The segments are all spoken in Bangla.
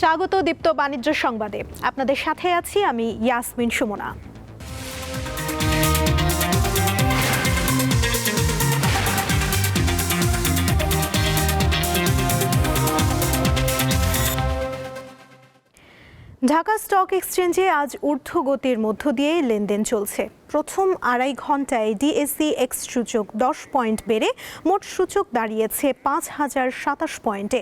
স্বাগত দীপ্ত বাণিজ্য সংবাদে। আপনাদের সাথে আছি আমি ইয়াসমিন সুমনা। ঢাকা স্টক এক্সচেঞ্জে আজ ঊর্ধ্বগতির মধ্য দিয়ে লেনদেন চলছে। প্রথম আড়াই ঘন্টায় ডিএসসি এক্স সূচক দশ পয়েন্ট বেড়ে মোট সূচক দাঁড়িয়েছে পাঁচ হাজার সাতাশ পয়েন্টে।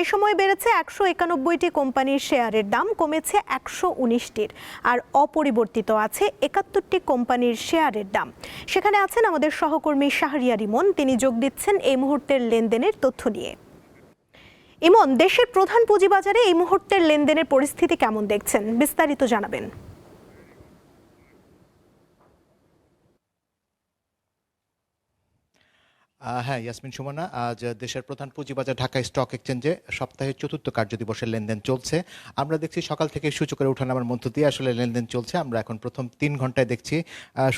এ সময় বেড়েছে একশো একানব্বইটি কোম্পানির শেয়ারের দাম, কমেছে একশো উনিশটির। আর অপরিবর্তিত আছে একাত্তরটি কোম্পানির শেয়ারের দাম। সেখানে আছেন আমাদের সহকর্মী শাহরিয়া রিমন। তিনি যোগ দিচ্ছেন এই মুহূর্তের লেনদেনের তথ্য নিয়ে। ইমন, দেশের প্রধান পুঁজিবাজারে এই মুহূর্তের লেনদেনের পরিস্থিতি কেমন দেখছেন? বিস্তারিত জানাবেন। হ্যাঁ ইয়াসমিন সুমনা, আজ দেশের প্রধান পুঁজিবাজার ঢাকা স্টক এক্সচেঞ্জে সপ্তাহের চতুর্থ কার্যদিবসের লেনদেন চলছে। আমরা দেখছি সকাল থেকে সূচকের ওঠানামার মধ্য দিয়ে আসলে লেনদেন চলছে। আমরা এখন প্রথম তিন ঘন্টায় দেখছি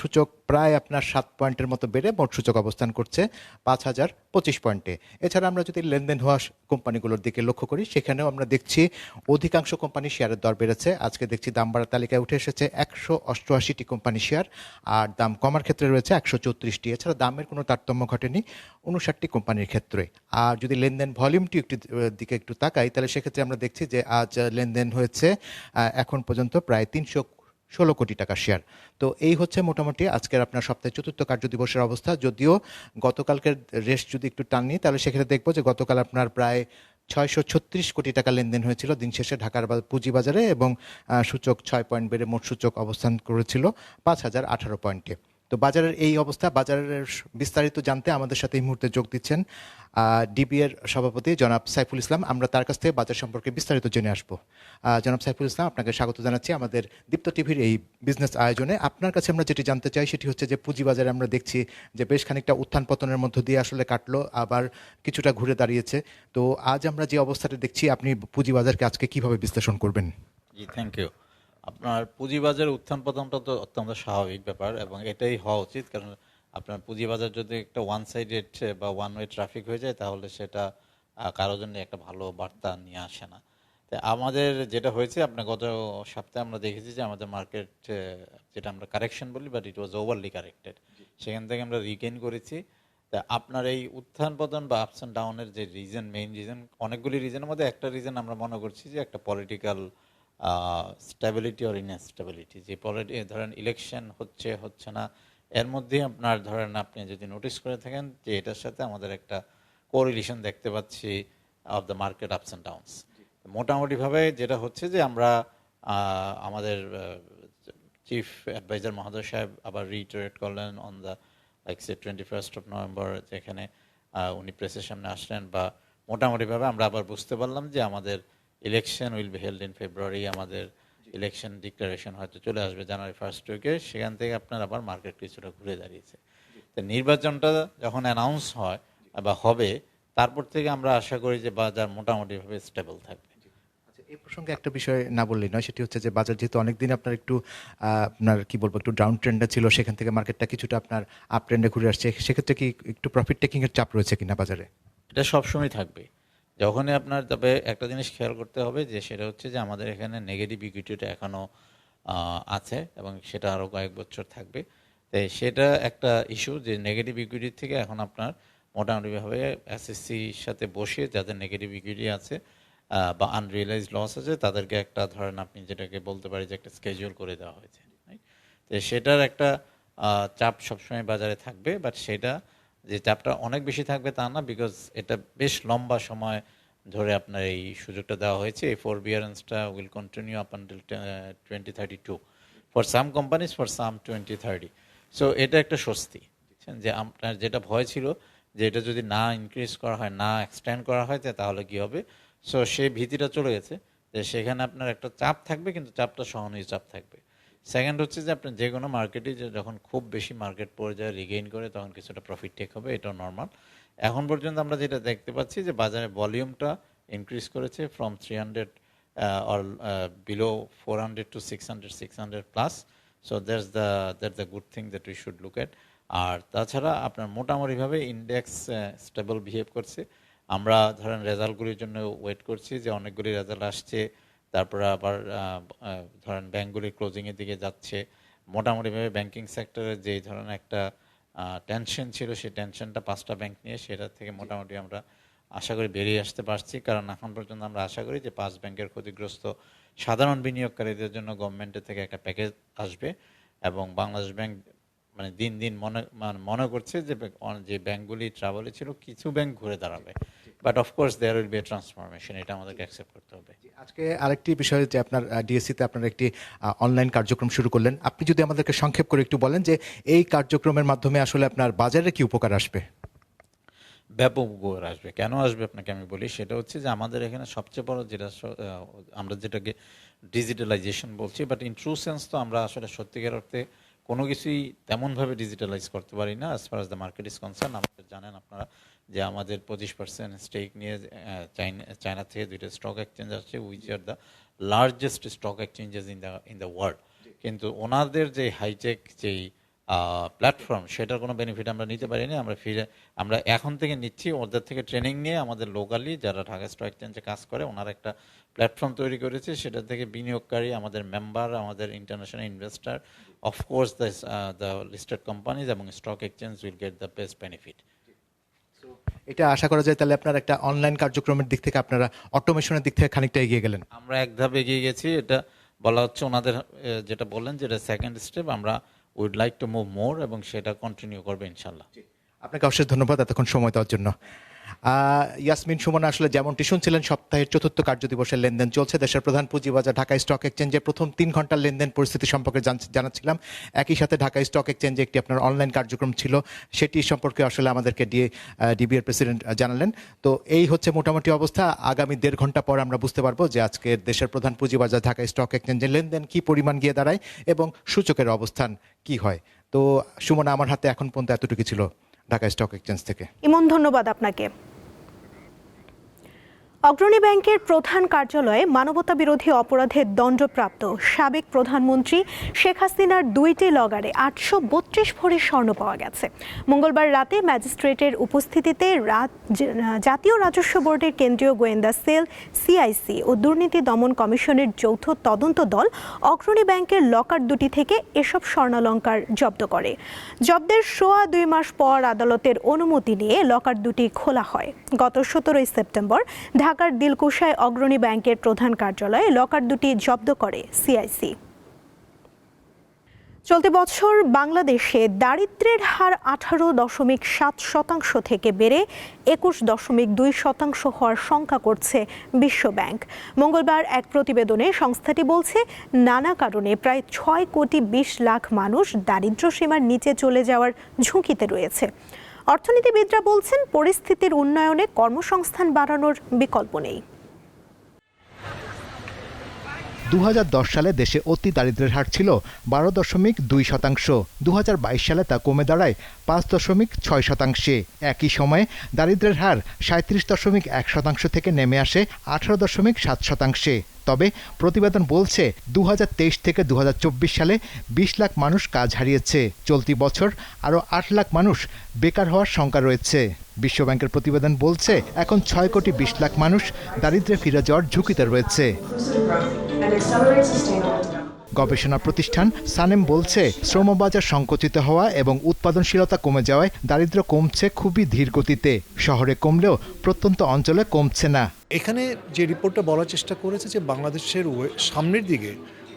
সূচক প্রায় আপনার সাত পয়েন্টের মতো বেড়ে মোট সূচক অবস্থান করছে পাঁচ হাজার পঁচিশ পয়েন্টে। এছাড়া আমরা যদি লেনদেন হওয়া কোম্পানিগুলোর দিকে লক্ষ্য করি, সেখানেও আমরা দেখছি অধিকাংশ কোম্পানি শেয়ারের দর বেড়েছে। আজকে দেখছি দাম বাড়ার তালিকায় উঠে এসেছে একশো অষ্টআশিটি কোম্পানি শেয়ার, আর দাম কমার ক্ষেত্রে রয়েছে একশো চৌত্রিশটি। এছাড়া দামের কোনো তারতম্য ঘটেনি। উনষাটটি কোম্পানির ক্ষেত্রে। আর যদি লেনদেন ভলিউমটি একটু দিকে একটু তাকাই, তাহলে সেক্ষেত্রে আমরা দেখছি যে আজ লেনদেন হয়েছে এখন পর্যন্ত প্রায় তিনশো ষোলো কোটি টাকা শেয়ার তো এই হচ্ছে মোটামুটি আজকের আপনার সপ্তাহে চতুর্থ কার্যদিবসের অবস্থা। যদিও গতকালকের রেস্ট যদি একটু টান নিই, তাহলে সেক্ষেত্রে দেখব যে গতকাল আপনার প্রায় ছয়শো ছত্রিশ কোটি টাকা লেনদেন হয়েছিল। দিন শেষে ঢাকার পুঁজিবাজারে এবং সূচক ছয় পয়েন্ট বেড়ে মোট সূচক অবস্থান করেছিল পাঁচ হাজার আঠারো পয়েন্টে। তো বাজারের এই অবস্থা, বাজারের বিস্তারিত জানতে আমাদের সাথে এই মুহূর্তে যোগ দিচ্ছেন ডিবি এর সভাপতি জনাব সাইফুল ইসলাম। আমরা তার কাছ থেকে বাজার সম্পর্কে বিস্তারিত জেনে আসব। জনাব সাইফুল ইসলাম, আপনাকে স্বাগত জানাচ্ছি আমাদের দীপ্ত টিভির এই বিজনেস আয়োজনে। আপনার কাছে আমরা যেটি জানতে চাই সেটি হচ্ছে যে পুঁজিবাজারে আমরা দেখছি যে বেশ খানিকটা উত্থান পতনের মধ্য দিয়ে আসলে কাটলো, আবার কিছুটা ঘুরে দাঁড়িয়েছে। তো আজ আমরা যে অবস্থাটা দেখছি, আপনি পুঁজিবাজারকে আজকে কীভাবে বিশ্লেষণ করবেন? জি, থ্যাংক ইউ। আপনার পুঁজিবাজার উত্থান পতনটা তো অত্যন্ত স্বাভাবিক ব্যাপার এবং এটাই হওয়া উচিত কারণ আপনার পুঁজিবাজার যদি একটা ওয়ান সাইডেড বা ওয়ান ওয়ে ট্রাফিক হয়ে যায় তাহলে সেটা কারোর জন্য একটা ভালো বার্তা নিয়ে আসে না। তো আমাদের যেটা হয়েছে আপনার গত সপ্তাহে আমরা দেখেছি যে আমাদের মার্কেট যেটা আমরা কারেকশন বলি but it was overly corrected সেখান থেকে আমরা রিগেইন করেছি। তা আপনার এই উত্থান পতন বা আপস অ্যান্ড ডাউনের যে রিজন মেইন রিজন অনেকগুলি রিজনের মধ্যে একটা রিজন আমরা মনে করছি যে একটা পলিটিক্যাল স্টেবিলিটি অর ইনস্টেবিলিটি যে পলিটি ধরেন ইলেকশন হচ্ছে হচ্ছে না, এর মধ্যেই আপনার ধরেন আপনি যদি নোটিস করে থাকেন যে এটার সাথে আমাদের একটা কোরিলেশন দেখতে পাচ্ছি of the market ups and downs মোটামুটিভাবে যেটা হচ্ছে যে আমরা আমাদের চিফ অ্যাডভাইজার মহোদয় সাহেব আবার রিটারেট করলেন on the like say twenty first of November যেখানে উনি প্রেসের সামনে আসলেন বা মোটামুটিভাবে আমরা আবার বুঝতে পারলাম যে আমাদের election will be held in February আমাদের ইলেকশন ডিক্লারেশন হয়তো চলে আসবে জানুয়ারি ফার্স্ট উইকে সেখান থেকে আপনার আবার মার্কেট কিছুটা ঘুরে দাঁড়িয়েছে। তো নির্বাচনটা যখন অ্যানাউন্স হয় বা হবে তারপর থেকে আমরা আশা করি যে বাজার মোটামুটিভাবে স্টেবল থাকবে। আচ্ছা এই প্রসঙ্গে একটা বিষয় না বললেই নয় সেটি হচ্ছে যে বাজার যেহেতু অনেকদিন আপনার একটু আপনার কি বলব একটু ডাউন ট্রেন্ডে ছিল সেখান থেকে মার্কেটটা কিছুটা আপনার আপ ট্রেন্ডে ঘুরে আসছে সেক্ষেত্রে কি একটু প্রফিট টেকিং এর চাপ রয়েছে কিনা বাজারে? এটা সবসময় থাকবে। যখনই আপনার, তবে একটা জিনিস খেয়াল করতে হবে যে সেটা হচ্ছে যে আমাদের এখানে নেগেটিভ ইকুইটিটা এখনও আছে এবং সেটা আরও কয়েক বছর থাকবে তাই সেটা একটা ইস্যু যে নেগেটিভ ইকুইটির থেকে এখন আপনার মোটামুটিভাবে এসএসসির সাথে বসে যাদের নেগেটিভ ইকুইটি আছে বা আনরিয়েলাইজ লস আছে, তাদেরকে একটা ধরেন আপনি যেটাকে বলতে পারি যে একটা স্কেজুয়াল করে দেওয়া হয়েছে? তো সেটার একটা চাপ সবসময় বাজারে থাকবে বাট সেটা যে চাপটা অনেক বেশি থাকবে তা না বিকজ এটা বেশ লম্বা সময় ধরে আপনার এই সুযোগটা দেওয়া হয়েছে। এই four বিয়ারেন্সটা will continue up twenty thirty two for some companies for some twenty thirty so এটা একটা স্বস্তি যে আপনার যেটা ভয় ছিল যে এটা যদি না ইনক্রিজ করা হয়, না এক্সটেন্ড করা হয় তাহলে কি হবে? সো সেই ভীতিটা চলে গেছে। যে সেখানে আপনার একটা চাপ থাকবে, কিন্তু চাপটা সহনীয় চাপ থাকবে। সেকেন্ড হচ্ছে যে আপনি যে কোনো মার্কেটে যখন খুব বেশি মার্কেট পর্যায়ে রিগেইন করে তখন কিছুটা প্রফিট টেক হবে, এটাও নর্মাল এখন পর্যন্ত আমরা যেটা দেখতে পাচ্ছি যে বাজারে ভলিউমটা ইনক্রিজ করেছে from three hundred or below four hundred to six hundred six hundred plus so that's the that the good thing that we should look at আর তাছাড়া আপনার মোটামুটিভাবে ইন্ডেক্স স্টেবল বিহেভ করছে। আমরা ধরেন রেজাল্টগুলির জন্য ওয়েট করছি যে অনেকগুলি রেজাল্ট আসছে। তারপরে আবার ধরেন ব্যাংকগুলি ক্লোজিংয়ের দিকে যাচ্ছে। মোটামুটিভাবে ব্যাংকিং সেক্টরে যেই ধরনের একটা টেনশন ছিল, সেই টেনশনটা পাঁচটা ব্যাংক নিয়ে সেটা থেকে মোটামুটি আমরা আশা করি বেরিয়ে আসতে পারছি। কারণ এখন পর্যন্ত আমরা আশা করি যে পাঁচ ব্যাংকের ক্ষতিগ্রস্ত সাধারণ বিনিয়োগকারীদের জন্য গভর্নমেন্টের থেকে একটা প্যাকেজ আসবে এবং বাংলাদেশ ব্যাংক মানে দিন দিন মনে মানে মনে করছে যে যে ব্যাংকগুলি ট্রাভেলে ছিল, কিছু ব্যাংক ঘুরে দাঁড়াবে। But of course there will be transformation এটা আমাদেরকে অ্যাকসেপ্ট করতে হবে। আজকে আরেকটি বিষয় যে আপনার ডিএসসিতে আপনার একটি অনলাইন কার্যক্রম শুরু করলেন। আপনি যদি আমাদেরকে সংক্ষেপ করে একটু বলেন যে এই কার্যক্রমের মাধ্যমে আসলে আপনার বাজারে কি উপকার আসবে? ব্যাপক উপকার আসবে। কেন আসবে আপনাকে আমি বলি? সেটা হচ্ছে যে আমাদের এখানে সবচেয়ে বড় যেটা আমরা যেটাকে ডিজিটালাইজেশন বলছি বাট ইন ট্রু সেন্স তো আমরা আসলে সত্যিকার অর্থে কোনো কিছুই তেমনভাবে ডিজিটালাইজ করতে পারি না as far as the market is concern আমাদের জানেন আপনারা যে আমাদের পঁচিশ পার্সেন্ট স্টেক নিয়ে চায়না থেকে দুইটা স্টক এক্সচেঞ্জ আসছে which are the largest stock exchanges in the in the world কিন্তু ওনাদের যে হাইটেক যেই প্ল্যাটফর্ম সেটার কোনো বেনিফিট আমরা নিতে পারিনি আমরা ফিরে আমরা এখন থেকে নিচ্ছি ওদের থেকে ট্রেনিং নিয়ে আমাদের লোকালি যারা ঢাকা স্টক এক্সচেঞ্জে কাজ করে ওনারা একটা প্ল্যাটফর্ম তৈরি করেছে সেটা থেকে বিনিয়োগকারী আমাদের মেম্বার আমাদের international investor of course the the listed companies এবং stock exchange will get the best benefit এটা আশা করা যায় তাহলে আপনার একটা অনলাইন কার্যক্রমের দিক থেকে আপনারা অটোমেশনের দিক থেকে খানিকটা এগিয়ে গেলেন। আমরা এক ধাপ এগিয়ে গেছি। এটা বলা হচ্ছে ওনাদের যেটা বললেন যেটা সেকেন্ড স্টেপ আমরা would like to move more এবং সেটা কন্টিনিউ করবে ইনশাল্লাহ। আপনাকে অশেষ ধন্যবাদ এতক্ষণ সময় দেওয়ার জন্য। ইয়াসমিন সুমন আসলে যেমনটি শুনছিলেন, সপ্তাহের চতুর্থ কার্যদিবসের লেনদেন চলছে। দেশের প্রধান পুঁজিবাজার ঢাকা স্টক এক্সচেঞ্জে প্রথম তিন ঘণ্টার লেনদেন পরিস্থিতি সম্পর্কে জানাচ্ছিলাম। একই সাথে ঢাকা স্টক এক্সচেঞ্জে একটি আপনার অনলাইন কার্যক্রম ছিল। সেটি সম্পর্কে আসলে আমাদেরকে ডিএ ডিবিএর প্রেসিডেন্ট জানালেন। তো এই হচ্ছে মোটামুটি অবস্থা। আগামী দেড় ঘণ্টা পর আমরা বুঝতে পারব যে আজকে দেশের প্রধান পুঁজিবাজার ঢাকা স্টক এক্সচেঞ্জে লেনদেন কি পরিমাণ গিয়ে দাঁড়ায় এবং সূচকের অবস্থান কি হয়। তো সুমনা, আমার হাতে এখন পর্যন্ত এতটুকু ছিল ঢাকা স্টক এক্সচেঞ্জ থেকে। ইমন, ধন্যবাদ আপনাকে। অগ্রণী ব্যাংকের প্রধান কার্যালয়ে মানবতা বিরোধী অপরাধের দণ্ডপ্রাপ্ত সাবেক প্রধানমন্ত্রী শেখ হাসিনার দুইটি লগারে আটশো বত্রিশ ভরি স্বর্ণ পাওয়া গেছে। মঙ্গলবার রাতে ম্যাজিস্ট্রেটের উপস্থিতিতে জাতীয় রাজস্ব বোর্ডের কেন্দ্রীয় গোয়েন্দা সেল, সিআইসি ও দুর্নীতি দমন কমিশনের যৌথ তদন্ত দল অগ্রণী ব্যাংকের লকার দুটি থেকে এসব স্বর্ণালঙ্কার জব্দ করে। জব্দের সোয়া দুই মাস পর আদালতের অনুমতি নিয়ে লকার দুটি খোলা হয়। গত সতেরোই সেপ্টেম্বর ঢাকার দিলকুশায় অগ্রণী ব্যাংকের প্রধান কার্যালয়ে লকার দুটি জব্দ করে সিআইসি। চলতি বছর বাংলাদেশে দারিদ্র্যের হার আঠারো দশমিক সাত শতাংশ থেকে বেড়ে একুশ দশমিক দুই শতাংশ হওয়ার শঙ্কা করছে বিশ্বব্যাংক মঙ্গলবার এক প্রতিবেদনে সংস্থাটি বলছে, নানা কারণে প্রায় ছয় কোটি বিশ লাখ মানুষ দারিদ্র্য সীমার নিচে চলে যাওয়ার ঝুঁকিতে রয়েছে। অর্থনীতিবিদরা বলছেন পরিস্থিতির উন্নয়নে কর্মসংস্থান বাড়ানোর বিকল্প নেই। দু হাজার দশ সালে দেশে অতি দারিদ্র্যের হার ছিল বারো দশমিক দুই শতাংশ। দু হাজার বাইশ সালে তা কমে দাঁড়ায় পাঁচ দশমিক ছয় শতাংশে। একই সময়ে দারিদ্র্যের হার সাঁত্রিশ দশমিক এক শতাংশ থেকে নেমে আসে আঠারো দশমিক সাত শতাংশে। তবে প্রতিবেদন বলছে দু হাজার তেইশ থেকে দু হাজার চব্বিশ সালে বিশ লাখ মানুষ কাজ হারিয়েছে। চলতি বছর আরও আট লাখ মানুষ বেকার হওয়ার শঙ্কা রয়েছে। বিশ্বব্যাংকের প্রতিবেদন বলছে এখন ছয় কোটি বিশ লাখ মানুষ দারিদ্র্যে ফিরে যাওয়ার ঝুঁকিতে রয়েছে। গবেষণা প্রতিষ্ঠান সানেম বলছে শ্রমবাজার সংকুচিত হওয়া এবং উৎপাদনশীলতা কমে যাওয়ায় দারিদ্র কমছে খুবই ধীর গতিতে। শহরে কমলেও প্রত্যন্ত অঞ্চলে কমছে না। এখানে যে রিপোর্টটা বলার চেষ্টা করেছে যে বাংলাদেশের সামনের দিকে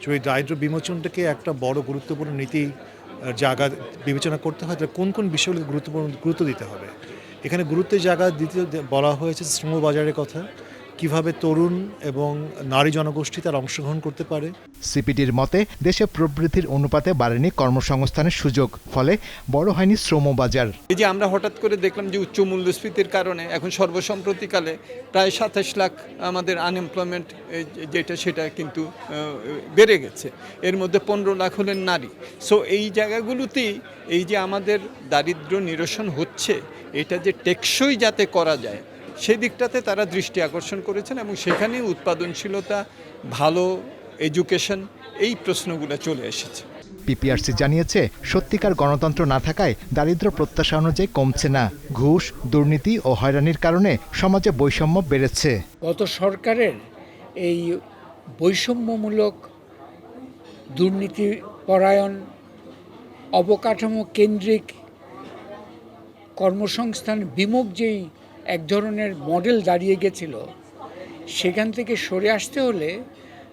যদি দারিদ্র বিমোচনটাকে একটা বড় গুরুত্বপূর্ণ নীতি জায়গা বিবেচনা করতে হয় তাহলে কোন কোন বিষয়গুলোকে গুরুত্বপূর্ণ গুরুত্ব দিতে হবে? এখানে গুরুত্বের জায়গা দিতে বলা হয়েছে শ্রমবাজারের কথা কীভাবে তরুণ এবং নারী জনগোষ্ঠী তার অংশগ্রহণ করতে পারে। সিপিডির মতে দেশে প্রবৃদ্ধির অনুপাতে বাড়েনি কর্মসংস্থানের সুযোগ ফলে বড় হয়নি শ্রম বাজার। এই যে আমরা হঠাৎ করে দেখলাম যে উচ্চ মূল্যস্ফীতির কারণে এখন সর্বসম্প্রতিকালে প্রায় সাতাশ লাখ আমাদের আনএমপ্লয়মেন্ট যেটা সেটা কিন্তু বেড়ে গেছে। এর মধ্যে পনেরো লাখ হলেন নারী। সো এই জায়গাগুলোতেই এই যে আমাদের দারিদ্র্য নিরসন হচ্ছে এটা যে টেকসই যাতে করা যায় সেই দিকটাতে তারা দৃষ্টি আকর্ষণ করেছেন এবং সেখানে উৎপাদনশীলতা ভালো এডুকেশন এই প্রশ্নগুলো চলে এসেছে। পিপিআরসি জানিয়েছে সত্যিকার গণতন্ত্র না থাকায় দারিদ্র প্রত্যাশা অনুযায়ী কমছে না। ঘুষ দুর্নীতি ও হয়রানির কারণে সমাজে বৈষম্য বেড়েছে। গত সরকারের এই বৈষম্যমূলক দুর্নীতি পরায়ণ অবকাঠামো কেন্দ্রিক কর্মসংস্থান বিমুখ যেই এক ধরনের মডেল দাঁড়িয়ে গেছিল। সেখান থেকে সরে আসতে হলে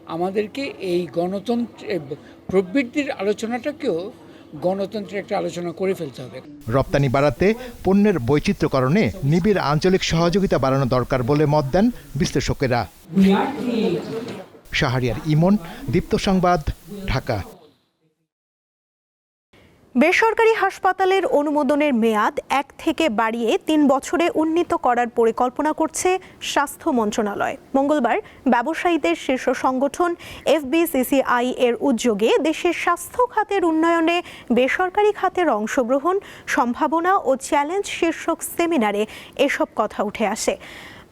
আমাদেরকে এই গণতন্ত্র প্রবৃদ্ধির আলোচনাটাকেও গণতন্ত্রের একটা আলোচনা করে ফেলতে হবে। রপ্তানি বাড়াতে পণ্যের বৈচিত্র্যকরণে নিবিড় আঞ্চলিক সহযোগিতা বাড়ানো দরকার বলে মত দেন বিশ্লেষকেরা। শাহরিয়ার ইমন দীপ্ত সংবাদ ঢাকা। বেসরকারি হাসপাতালের অনুমোদনের মেয়াদ এক থেকে বাড়িয়ে তিন বছরে উন্নীত করার পরিকল্পনা করছে স্বাস্থ্য মন্ত্রণালয়। মঙ্গলবার ব্যবসায়ীদের শীর্ষ সংগঠন এফবিসিসিআই এর উদ্যোগে দেশের স্বাস্থ্য খাতের উন্নয়নে বেসরকারি খাতের অংশগ্রহণ, সম্ভাবনা ও চ্যালেঞ্জ শীর্ষক সেমিনারে এসব কথা উঠে আসে।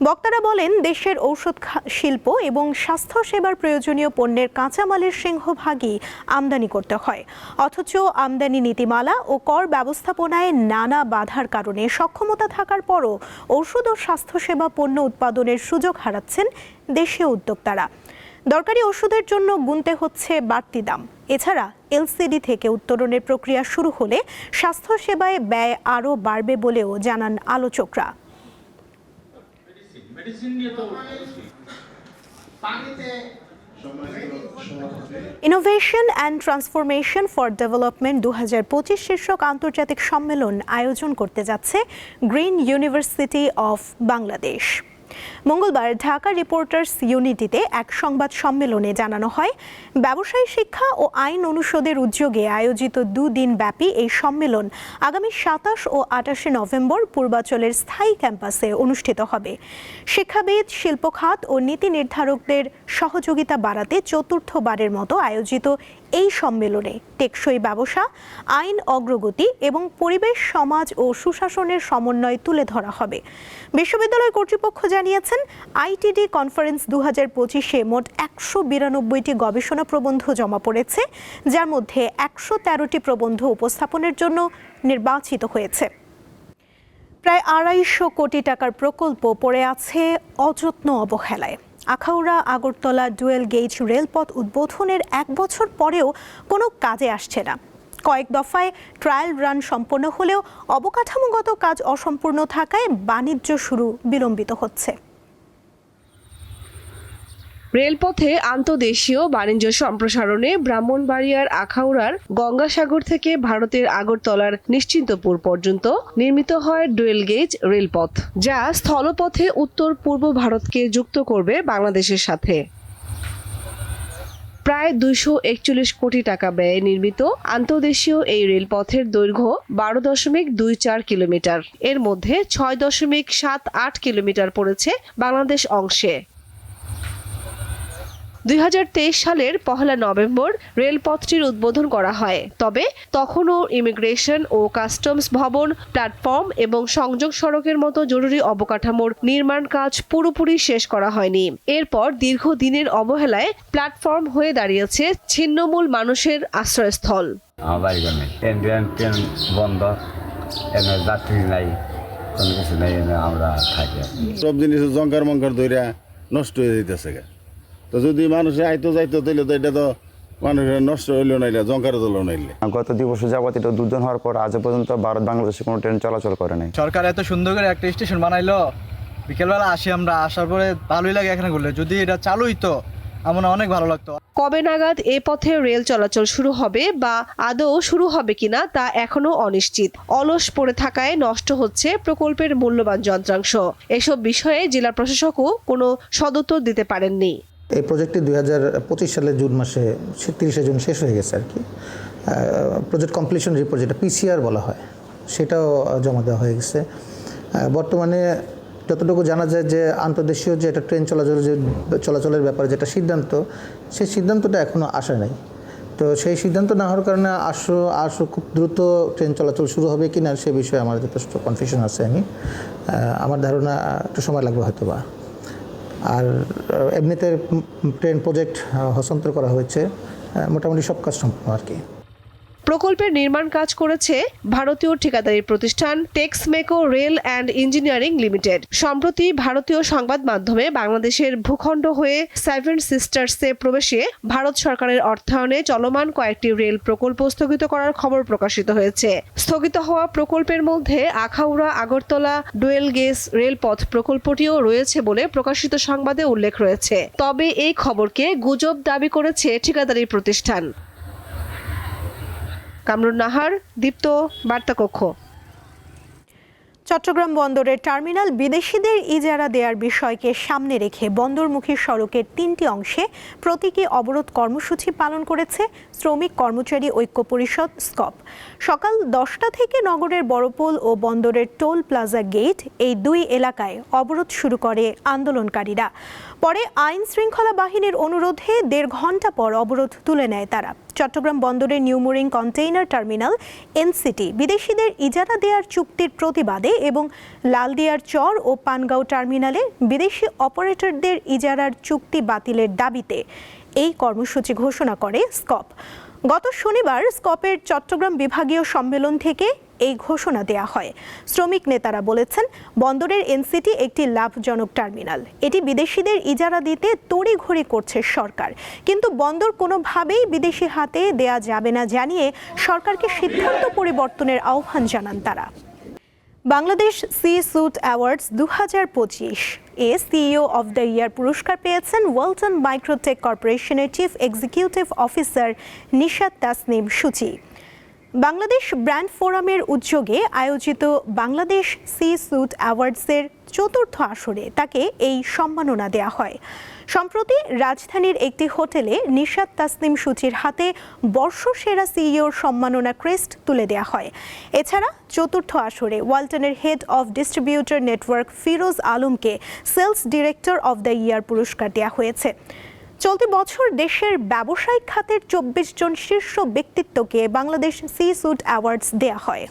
বক্তারা বলেন, দেশের ঔষধ শিল্প এবং স্বাস্থ্যসেবার প্রয়োজনীয় পণ্যের কাঁচামালের সিংহভাগই আমদানি করতে হয়। অথচ আমদানি নীতিমালা ও কর ব্যবস্থাপনায় নানা বাধার কারণে সক্ষমতা থাকার পরও ঔষধ ও স্বাস্থ্যসেবা পণ্য উৎপাদনের সুযোগ হারাচ্ছেন দেশীয় উদ্যোক্তারা। দরকারি ওষুধের জন্য গুনতে হচ্ছে বাড়তি দাম। এছাড়া এলসিডি থেকে উত্তরণের প্রক্রিয়া শুরু হলে স্বাস্থ্যসেবায় ব্যয় আরও বাড়বে বলেও জানান আলোচকরা। Innovation and transformation for development দু হাজার পঁচিশ শীর্ষক আন্তর্জাতিক সম্মেলন আয়োজন করতে যাচ্ছে গ্রিন ইউনিভার্সিটি অফ বাংলাদেশ মঙ্গলবার ঢাকা রিপোর্টার্স ইউনিটিতে এক সংবাদ সম্মেলনে জানানো হয়, ব্যবসায়ী শিক্ষা ও আইন অনুষদের উদ্যোগে আয়োজিত দুদিন ব্যাপী এই সম্মেলন আগামী সাতাশ ও আটাশে নভেম্বর পূর্বাচলের স্থায়ী ক্যাম্পাসে অনুষ্ঠিত হবে। শিক্ষাবিদ, শিল্পখাত ও নীতি নির্ধারকদের সহযোগিতা বাড়াতে চতুর্থবারের মতো আয়োজিত এই সম্মেলনে টেকসই ব্যবসা, আইন অগ্রগতি এবং পরিবেশ, সমাজ ও সুশাসনের সমন্বয় তুলে ধরা হবে। বিশ্ববিদ্যালয় কর্তৃপক্ষ জানিয়েছেন, আইটিডি কনফারেন্স দু হাজার পঁচিশে মোট একশো বিরানব্বইটি গবেষণা প্রবন্ধ জমা পড়েছে, যার মধ্যে একশো তেরোটি প্রবন্ধ উপস্থাপনের জন্য নির্বাচিত হয়েছে। প্রায় আড়াইশো কোটি টাকার প্রকল্প পড়ে আছে অযত্ন অবহেলায়। আখাউড়া, আগরতলা ডুয়েল গেজ রেলপথ উদ্বোধনের এক বছর পরেও কোনো কাজে আসছে না। কয়েক দফায় ট্রায়াল রান সম্পন্ন হলেও অবকাঠামোগত কাজ অসম্পূর্ণ থাকায় বাণিজ্য শুরু বিলম্বিত হচ্ছে। রেলপথে আন্তদেশীয় বাণিজ্য সম্প্রসারণে ব্রাহ্মণবাড়িয়ার আখাউড়ার গঙ্গাসাগর থেকে ভারতের আগরতলার নিশ্চিন্তপুর পর্যন্ত নির্মিত হয় ডুয়েল গেজ রেলপথ, যা স্থলপথে উত্তর পূর্ব ভারতকে যুক্ত করবে বাংলাদেশের সাথে। প্রায় দুইশো একচল্লিশ কোটি টাকা ব্যয়ে নির্মিত আন্তর্দেশীয় এই রেলপথের দৈর্ঘ্য বারো দশমিক দুই চার কিলোমিটার। এর মধ্যে ছয় দশমিক সাত আট কিলোমিটার পড়েছে বাংলাদেশ অংশে। দুই হাজার তেইশ সালের পহেলা নভেম্বর রেলপথটির উদ্বোধন করা হয়। তবে তখনও ইমিগ্রেশন ও কাস্টমস ভবন প্ল্যাটফর্ম এবং সংযোগ সড়কের মতো জরুরি অবকাঠামোর নির্মাণ কাজ পুরোপুরি শেষ করা হয়নি। এরপর দীর্ঘদিনের অবহেলায় প্ল্যাটফর্ম হয়ে দাঁড়িয়েছে ছিন্নমূল মানুষের আশ্রয়স্থল। আমার বাড়ি নেই ট্রেন ট্রেন ট্রেন বন্ধ। যাত্রী নাই কোনো কিছু নেই আমরা থাকি। সব জিনিস জঙ্কার মঙ্কার ধইরা নষ্ট হয়ে যাইতেছে গা। তো যদি মানুষে আইতো যাইতো তাহলে তো এটা তো মানুষের নষ্ট হইল নাইলে জঙ্কার তোলো নাইলে গত দুই বছর যাবত এটা দুর্দিন হওয়ার পর আজও পর্যন্ত ভারত বাংলাদেশে কোনো ট্রেন চলাচল করে নাই। সরকার এত সুন্দর করে একটা স্টেশন বানাইলো বিকেলবেলা আসি আমরা আসার পরে ভালোই লাগে এখানে ঘুরলে। যদি এটা চালু হইতো আমার অনেক ভালো লাগতো। কবে নাগাদ এ পথে রেল চলাচল শুরু হবে বা আদৌ শুরু হবে কিনা তা এখনও অনিশ্চিত। অলস পড়ে থাকায় নষ্ট হচ্ছে প্রকল্পের মূল্যবান যন্ত্রাংশ। এসব বিষয়ে জেলা প্রশাসকও কোনো সদুত্তর দিতে পারেননি। এই প্রজেক্টটি দুই হাজার পঁচিশ সালের জুন মাসে, তিরিশে জুন শেষ হয়ে গেছে আর কি প্রজেক্ট কমপ্লিশন রিপোর্ট যেটা পিসিআর বলা হয়, সেটাও জমা দেওয়া হয়ে গেছে। বর্তমানে যতটুকু জানা যায় যে আন্তর্দেশীয় যে একটা ট্রেন চলাচল, যে চলাচলের ব্যাপারে যেটা সিদ্ধান্ত, সেই সিদ্ধান্তটা এখনও আসে নাই। তো সেই সিদ্ধান্ত না হওয়ার কারণে আসো আসো, খুব দ্রুত ট্রেন চলাচল শুরু হবে কি না সে বিষয়ে আমার যথেষ্ট কনফিউশন আছে আমি। আমার ধারণা, একটু সময় লাগবে হয়তো বা আর এমনিতে ট্রেন প্রজেক্ট হস্তান্তর করা হয়েছে মোটামুটি সব কাজ সম্পূর্ণ আর কি। প্রকল্পের নির্মাণ কাজ করেছে ভারতীয় ঠিকাদারি প্রতিষ্ঠান Texmaco rail and engineering limited. সম্প্রতি ভারতীয় সংবাদ মাধ্যমে বাংলাদেশের ভূখণ্ড হয়ে সেভেন সিস্টার্সে প্রবেশে ভারত সরকারের অর্থায়নে চলমান কয়েকটি রেল প্রকল্প স্থগিত করার খবর প্রকাশিত হয়েছে। স্থগিত হওয়া প্রকল্পের মধ্যে আখাউড়া, আগরতলা ডুয়েল গেস রেলপথ প্রকল্পটিও রয়েছে বলে প্রকাশিত সংবাদে উল্লেখ রয়েছে। তবে এই খবরকে গুজব দাবি করেছে ঠিকাদারি প্রতিষ্ঠান। কামরুন নাহার, দীপ্ত, বার্তাকক্ষ। চট্টগ্রাম বন্দরের টার্মিনাল বিদেশিদের ইজারা দেওয়ার বিষয়কে সামনে রেখে বন্দরমুখী সড়কের তিনটি অংশে প্রতীকী অবরোধ কর্মসূচি পালন করেছে শ্রমিক কর্মচারী ঐক্য পরিষদ, স্কপ। সকাল দশটা থেকে নগরের বড়পোল ও বন্দরের টোল প্লাজা গেট এই দুই এলাকায় অবরোধ শুরু করে আন্দোলনকারীরা। পরে আইন শৃঙ্খলা বাহিনীর অনুরোধে দেড় ঘণ্টা পর অবরোধ তুলে নেয় তারা। চট্টগ্রাম বন্দরের নিউমোরিং কন্টেইনার টার্মিনাল, এনসিটি, বিদেশিদের ইজারা দেওয়ার চুক্তির প্রতিবাদে এবং লালদিয়ার চর ও পানগাঁও টার্মিনালে বিদেশি অপারেটরদের ইজারার চুক্তি বাতিলের দাবিতে এই কর্মসূচি ঘোষণা করে স্কপ। গত শনিবার স্কপের চট্টগ্রাম বিভাগীয় সম্মেলন থেকে এই ঘোষণা দেয়া হয়। শ্রমিক নেতারা বলেছেন, বন্দরের এনসিটি একটি লাভজনক টার্মিনাল। এটি বিদেশিদের ইজারা দিতে তড়িঘড়ি করছে সরকার। কিন্তু বন্দর কোনোভাবেই বিদেশি হাতে দেয়া যাবে না জানিয়ে সরকারকে সিদ্ধান্ত পরিবর্তনের আহ্বান জানান তারা। বাংলাদেশ সি সুট অ্যাওয়ার্ডস দু হাজার পঁচিশ এ সিইও অফ দ্য ইয়ার পুরস্কার পেয়েছেন ওয়ালটন মাইক্রোটেক কর্পোরেশনের chief executive officer Nishad Tasnim Suchi. Bangladesh brand ফোরামের উদ্যোগে আয়োজিত বাংলাদেশ সি সুট অ্যাওয়ার্ডসের চতুর্থ আসরে তাকে এই সম্মাননা দেয়া হয়। সম্প্রতি রাজধানীর একটি হোটেলে নিশাত তাসনিম সূচির হাতে বর্ষসেরা সিইওর সম্মাননা ক্রেস্ট তুলে দেয়া হয়। এছাড়া চতুর্থ আসরে ওয়ালটনের head of distributor network Firoz আলমকে sales director of the year পুরস্কার দেওয়া হয়েছে। চলতি বছর দেশের ব্যবসায়িক খাতের চব্বিশ জন শীর্ষ ব্যক্তিত্বকে বাংলাদেশ সি স্যুট অ্যাওয়ার্ডস দেয়া হয়।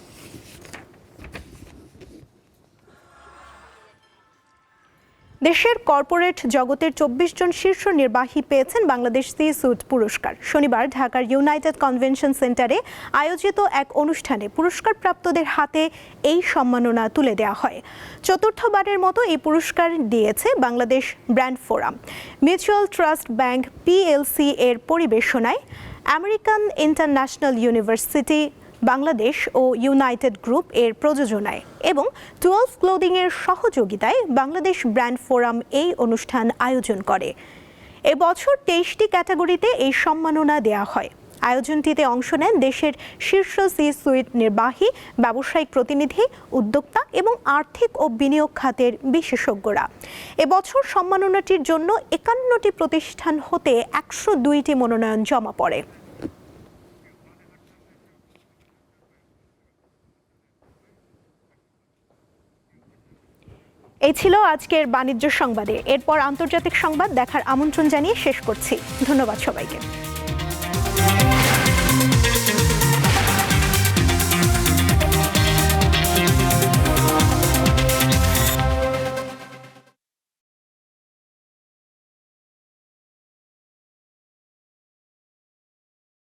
দেশের কর্পোরেট জগতের চব্বিশ জন শীর্ষ নির্বাহী পেয়েছেন বাংলাদেশ সি স্যুট পুরস্কার। শনিবার ঢাকার ইউনাইটেড কনভেনশন সেন্টারে আয়োজিত এক অনুষ্ঠানে পুরস্কারপ্রাপ্তদের হাতে এই সম্মাননা তুলে দেওয়া হয়। চতুর্থবারের মতো এই পুরস্কার দিয়েছে Bangladesh brand forum. Mutual trust bank, PLC এর পরিবেশনায় আমেরিকান ইন্টারন্যাশনাল ইউনিভার্সিটি বাংলাদেশ ও ইউনাইটেড গ্রুপ এর প্রযোজনায় এবং টুয়েলভ ক্লোদিং এর সহযোগিতায় বাংলাদেশ ব্র্যান্ড ফোরাম এই অনুষ্ঠান আয়োজন করে। এবছর তেইশটি ক্যাটাগরিতে এই সম্মাননা দেয়া হয়। আয়োজনটিতে অংশ নেন দেশের শীর্ষ সি সুইট নির্বাহী, ব্যবসায়িক প্রতিনিধি, উদ্যোক্তা এবং আর্থিক ও বিনিয়োগ খাতের বিশেষজ্ঞরা। এবছর সম্মাননাটির জন্য একান্নটি প্রতিষ্ঠান হতে একশো দুইটি মনোনয়ন জমা পড়ে। এই ছিল আজকের বাণিজ্য সংবাদে। এরপর আন্তর্জাতিক সংবাদ দেখার আমন্ত্রণ জানিয়ে শেষ করছি। ধন্যবাদ সবাইকে।